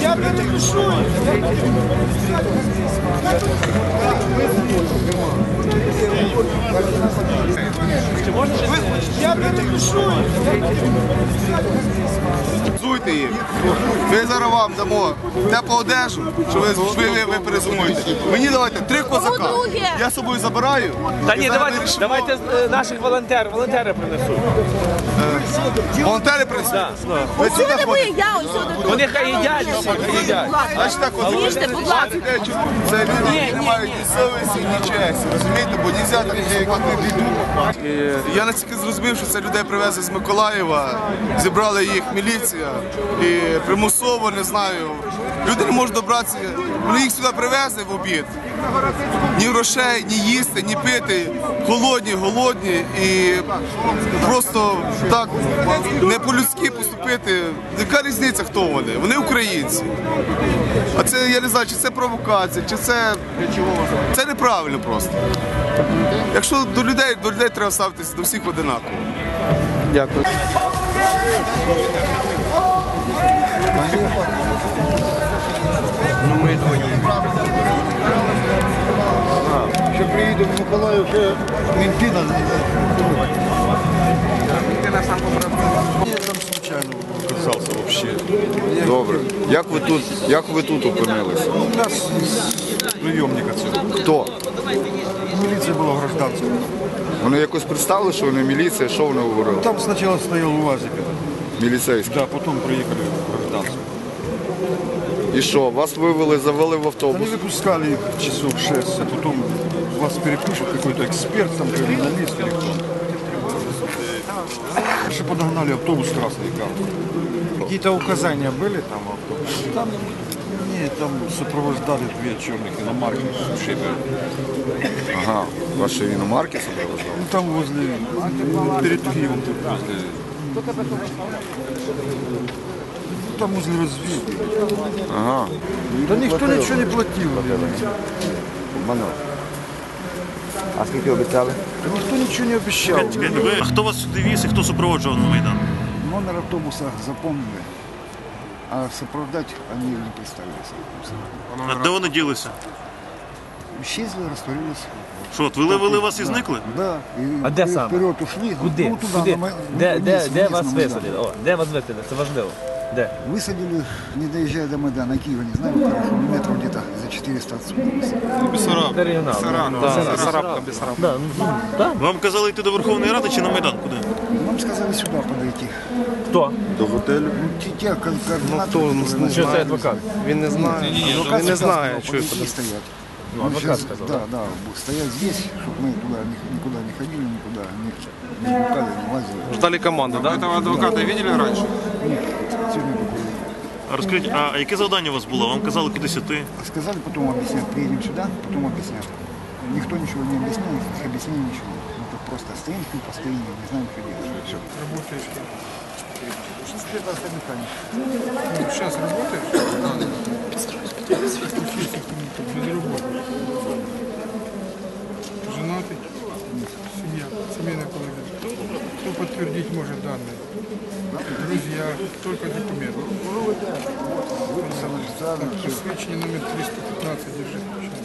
Я перепишу. Зуйте їх. Ми зараз вам дамо теплу одежу, що ви, ви, ви, ви перезумуєте. Мені давайте три козака. Я з собою забираю. Та ні, давайте, давайте е, наших волонтерів, волонтери принесуть. Волонтери працюють. Ви Сюди сюди ви, ходите. я ось сюди. Вони хай їдять, всі хай їдять. Значить так, от Їжте, будь ласка. це люди, які не мають ні совісті, ні честі. Розумієте, бо нельзя так як біду. Я настільки зрозумів, що це людей привезли з Миколаєва, зібрали їх міліція і примусово не знаю. Люди не можуть добратися. Вони їх сюди привезли в обід. Ні грошей, ні їсти, ні пити. Холодні, голодні і просто так не по-людськи поступити. Яка різниця, хто вони? Вони українці. А це я не знаю, чи це провокація, чи це. Це неправильно просто. Якщо до людей, до людей треба ставитися до всіх одинаково. Дякую. Ще приїде в Миколаїв, ще Мінтіна. Я там случайно оказався вообще. Добре. Як ви тут, як ви тут опинилися? У нас прийомника цього. Хто? Міліція була гражданська. Вони якось представили, що вони міліція, що вони говорили? Там спочатку стояв УАЗик, Міліцейські. да, потім приїхали гражданські. І що, вас вивели, завели в Они автобус? выпускали их часов 6, а потом вас перепишет какой-то эксперт, там криминалист или кто. Еще подогнали автобус красный карты. Какие-то указания были там в автобусе? Там, нет, там сопровождали две черных иномарки Шепер. Ага, ваші іномарки супроводжували? Ну там возле, перед Киевом, тут ну, там возле развилки. Ага. Да никто ничего не платил. А скільки обіцяли? Да никто ничего не обещал. Ви, а хто вас сюди віз і хто супроводжував на Майдан? Номер автобуса запомнили, а сопровождать они не представились. А де вони ділися? Исчезли, растворились. Що, от вели, вели вас і зникли? Да. И А де вперед саме? ушли. Куди? Ну, туда, Куди? на Май- Де, вниз, де, де вниз вас на Майдан. висадили? О, де вас висадили? Це важливо. Де? Высадили, не доезжая до Майдана, Киева, не знаю, хорошо, ну, метров где-то за 400 отсюда. высадили. Де регіонал? Бесарабка, Бесарабка. Да, ну, да. Вам казали йти до Верховної Ради чи на Майдан? Куди? Нам сказали сюда подойти. Хто? До готелю? Ну, те, те ко- координаторы, Що це адвокат? Він не знає. адвокат Він не сказал, знає, що подойти и стоять. Ну, Мы адвокат щас- сказал, Да, да, будут стоять здесь, чтобы мы туда ни- никуда не ходили, никуда не, не гукали, не лазили. ждали команду, да? Этого адвоката видели раньше? Нет, сегодня только увидели. А розкажіть, а яке завдання у вас було? Вам казали кудись іти? Сказали, потом объяснят. Приедем сюда, потом объяснят. Никто ничего не объяснял, никаких объяснений ничего. Мы тут просто стоим, тут постоим, не знаем, что делать. Все. Работаешь кем? Где-то остальных, конечно. Сейчас работаешь? Безработный. Семейное положение. Кто подтвердить может данные? Друзья. Только документы. Посвящение номер 315 держи.